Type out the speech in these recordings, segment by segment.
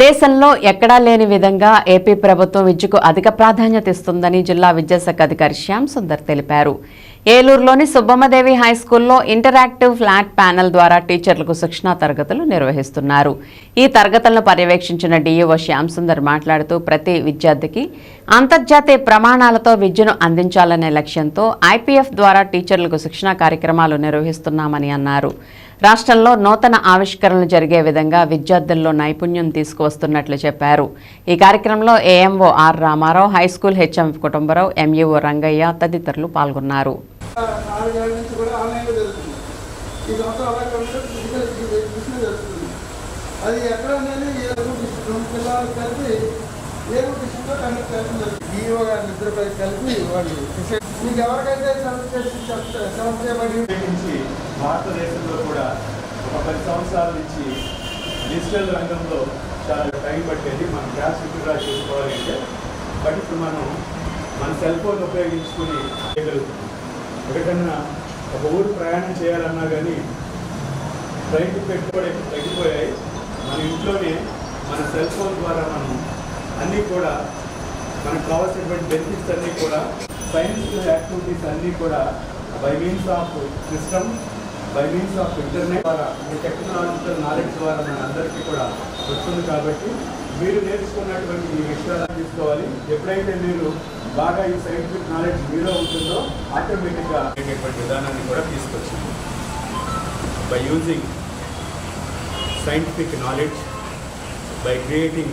దేశంలో ఎక్కడా లేని విధంగా ఏపీ ప్రభుత్వం విద్యకు అధిక ప్రాధాన్యత ఇస్తుందని జిల్లా విద్యాశాఖ అధికారి శ్యామ్ సుందర్ తెలిపారు. ఏలూరులోని సుబ్బమ్మదేవి హై స్కూల్లో ఇంటరాక్టివ్ ఫ్లాట్ ప్యానెల్ ద్వారా టీచర్లకు శిక్షణా తరగతులు నిర్వహిస్తున్నారు. ఈ తరగతులను పర్యవేక్షించిన డిఈఓ శ్యామ్ సుందర్ మాట్లాడుతూ ప్రతి విద్యార్థికి అంతర్జాతీయ ప్రమాణాలతో విద్యను అందించాలనే లక్ష్యంతో ఐపీఎఫ్ ద్వారా టీచర్లకు శిక్షణా కార్యక్రమాలు నిర్వహిస్తున్నామని అన్నారు. రాష్ట్రంలో నూతన ఆవిష్కరణలు జరిగే విధంగా విద్యార్థుల్లో నైపుణ్యం తీసుకువస్తున్నట్లు చెప్పారు. ఈ కార్యక్రమంలో AMO R Ramarao high school HM Kutumbarao MEO Rangaiah తదితరులు పాల్గొన్నారు. నాలుగేళ్ళ నుంచి కూడా ఆన్లైన్లో జరుగుతుంది. ఈ సంవత్సరం అలా కాకుండా ఫిజికల్ ఎగ్జిబిషన్ జరుగుతుంది. అది ఎక్కడ అనేది ఏ రెండు పిల్లలు కలిపి ఏ డిస్ట్రిక్ట్లో కండక్ట్ చేయడం జరుగుతుంది. ఈఓ గారి నిద్రపై కలిపి వాళ్ళు మీకు ఎవరికైతే సెలెక్ట్ చేసి సెలెక్ట్ చేయబడి భారతదేశంలో కూడా ఒక పది సంవత్సరాల నుంచి డిజిటల్ రంగంలో చాలా టైం పట్టేది. మనం క్యాష్ విత్డ్రా చేసుకోవాలంటే బట్ ఇప్పుడు మనం మన సెల్ ఫోన్ ఉపయోగించుకుని చేయగలుగుతున్నాం. ఎక్కడికన్నా ఒక ఊరు ప్రయాణం చేయాలన్నా కానీ ట్రైన్ పెట్టుబడి తగ్గిపోయాయి. మన ఇంట్లోనే మన సెల్ ఫోన్ ద్వారా మనం అన్నీ కూడా మనకు కావాల్సినటువంటి బెనిఫిట్స్ అన్నీ కూడా సైన్స్ యాక్టివిటీస్ అన్నీ కూడా by means of system by means of internet ద్వారా ఈ టెక్నాలజికల్ నాలెడ్జ్ ద్వారా మన అందరికీ కూడా వస్తుంది కాబట్టి మీరు నేర్చుకున్నటువంటి ఈ విషయాలను తీసుకోవాలి. ఎప్పుడైతే మీరు బాగా ఈ సైంటిఫిక్ నాలెడ్జ్ మీలో ఉంటుందో ఆటోమేటిక్గా అనేటువంటి విధానాన్ని కూడా తీసుకొచ్చింది by using scientific knowledge, by creating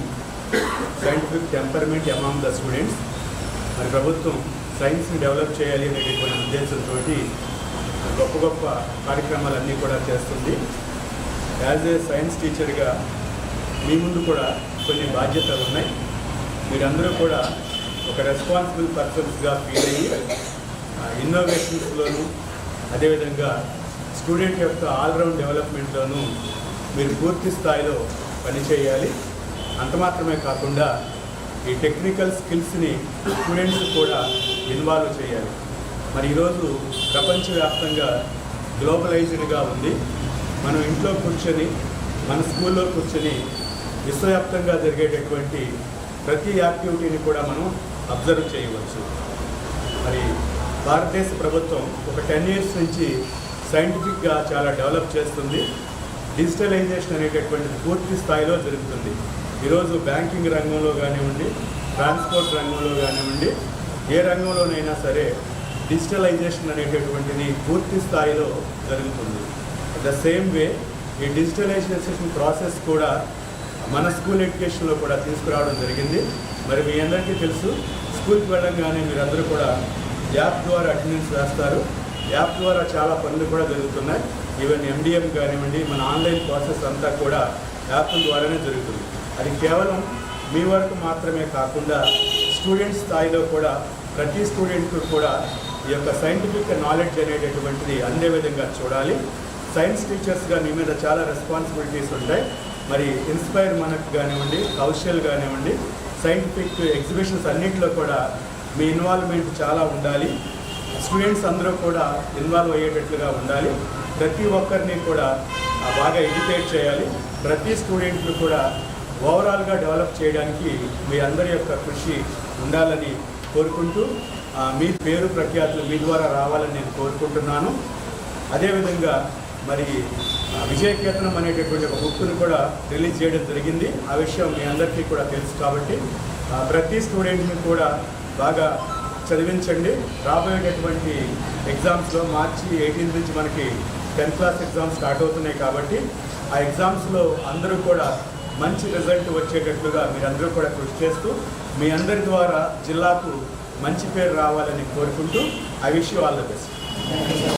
scientific temperament among the students, మరి ప్రభుత్వం సైన్స్ని డెవలప్ చేయాలి అనేటటువంటి ఉద్దేశంతో గొప్ప గొప్ప కార్యక్రమాలన్నీ కూడా చేస్తుంది. యాజ్ ఏ సైన్స్ టీచర్గా మీ ముందు కూడా కొన్ని బాధ్యతలు ఉన్నాయి. మీరందరూ కూడా ఒక రెస్పాన్సిబుల్ పర్సన్స్గా ఫీల్ అయ్యి ఇన్నోవేషన్స్లోను అదేవిధంగా స్టూడెంట్ యొక్క ఆల్రౌండ్ డెవలప్మెంట్లోనూ మీరు పూర్తి స్థాయిలో పనిచేయాలి అంత మాత్రమే కాకుండా ఈ టెక్నికల్ స్కిల్స్ని స్టూడెంట్స్ కూడా ఇన్వాల్వ్ చేయాలి. మరి ఈరోజు ప్రపంచవ్యాప్తంగా గ్లోబలైజ్డ్గా ఉంది. మనం ఇంట్లో కూర్చొని మన స్కూల్లో కూర్చొని విశ్వవ్యాప్తంగా జరిగేటటువంటి ప్రతి యాక్టివిటీని కూడా మనం అబ్జర్వ్ చేయవచ్చు. మరి భారతదేశ ప్రభుత్వం ఒక టెన్ ఇయర్స్ నుంచి సైంటిఫిక్గా చాలా డెవలప్ చేస్తుంది. డిజిటలైజేషన్ అనేటటువంటిది పూర్తి స్థాయిలో జరుగుతుంది. ఈరోజు బ్యాంకింగ్ రంగంలో కానివ్వండి ట్రాన్స్పోర్ట్ రంగంలో కానివ్వండి ఏ రంగంలోనైనా సరే డిజిటలైజేషన్ అనేటటువంటిది పూర్తి స్థాయిలో జరుగుతుంది. ద సేమ్ వే ఈ డిజిటలైజేషన్ ప్రాసెస్ కూడా మన స్కూల్ ఎడ్యుకేషన్లో కూడా తీసుకురావడం జరిగింది. మరి మీ అందరికీ తెలుసు స్కూల్కి వెళ్ళంగానే మీరందరూ కూడా యాప్ ద్వారా అటెండెన్స్ వేస్తారు యాప్ ద్వారా చాలా పనులు కూడా జరుగుతున్నాయి. ఈవెన్ ఎండిఎం కానివ్వండి మన ఆన్లైన్ ప్రాసెస్ అంతా కూడా యాప్ ద్వారానే జరుగుతుంది. అది కేవలం మీ వరకు మాత్రమే కాకుండా స్టూడెంట్ స్థాయిలో కూడా ప్రతి స్టూడెంట్కు కూడా ఈ యొక్క సైంటిఫిక్ నాలెడ్జ్ అనేటటువంటిది అందే విధంగా చూడాలి. సైన్స్ టీచర్స్గా మీ మీద చాలా రెస్పాన్సిబిలిటీస్ ఉంటాయి. మరి ఇన్స్పైర్ మనకు కానివ్వండి కౌశల్ కానివ్వండి సైంటిఫిక్ ఎగ్జిబిషన్స్ అన్నింటిలో కూడా మీ ఇన్వాల్వ్మెంట్ చాలా ఉండాలి. స్టూడెంట్స్ అందరూ కూడా ఇన్వాల్వ్ అయ్యేటట్లుగా ఉండాలి. ప్రతి ఒక్కరిని కూడా బాగా ఎడ్యుకేట్ చేయాలి. ప్రతి స్టూడెంట్లు కూడా ఓవరాల్గా డెవలప్ చేయడానికి మీ అందరి యొక్క కృషి ఉండాలని కోరుకుంటూ మీ పేరు ప్రఖ్యాతులు మీ ద్వారా రావాలని నేను కోరుకుంటున్నాను. అదేవిధంగా మరి విజయకేతనం అనేటటువంటి ఒక బుక్ను కూడా రిలీజ్ చేయడం జరిగింది. ఆ విషయం మీ అందరికీ కూడా తెలుసు కాబట్టి ప్రతి స్టూడెంట్ని కూడా బాగా చదివించండి. రాబోయేటటువంటి ఎగ్జామ్స్లో మార్చి ఎయిటీన్త్ నుంచి మనకి టెన్త్ క్లాస్ ఎగ్జామ్స్ స్టార్ట్ అవుతున్నాయి కాబట్టి ఆ ఎగ్జామ్స్లో అందరూ కూడా మంచి రిజల్ట్ వచ్చేటట్లుగా మీరందరూ కూడా కృషి చేస్తూ మీ అందరి ద్వారా జిల్లాకు మంచి పేరు రావాలని కోరుకుంటూ I wish you all the best.